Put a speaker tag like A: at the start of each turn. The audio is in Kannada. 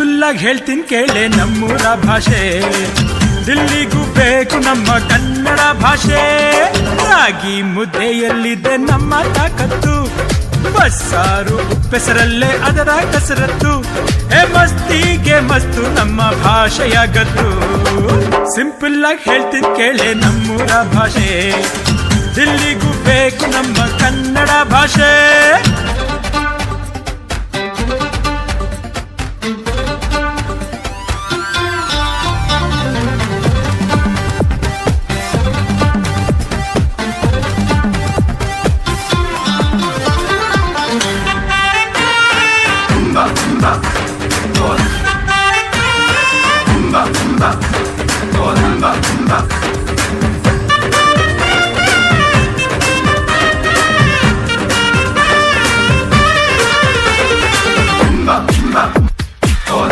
A: ಆಗಿ ಹೇಳ್ತೀನಿ ಕೇಳೆ ನಮ್ಮೂರ ಭಾಷೆ. ದಿಲ್ಲಿಗೂ ಬೇಕು ನಮ್ಮ ಕನ್ನಡ ಭಾಷೆ. ರಾಗಿ ಮುದ್ದೆಯಲ್ಲಿದೆ ನಮ್ಮ ತಾಕತ್ತು. ಬಸ್ಸಾರು ಉಪ್ಪೆಸರಲ್ಲೇ ಅದರ ಕಸರತ್ತು. ಏ ಮಸ್ತಿಗೆ ಮಸ್ತು ನಮ್ಮ ಭಾಷೆಯ ಗತ್ತು. ಸಿಂಪಲ್ ಆಗಿ ಹೇಳ್ತೀನಿ ಕೇಳೆ ನಮ್ಮೂರ ಭಾಷೆ. ದಿಲ್ಲಿಗೂ ಬೇಕು ನಮ್ಮ ಕನ್ನಡ ಭಾಷೆ. Bumba, bumba, bumba, bumba. bunda.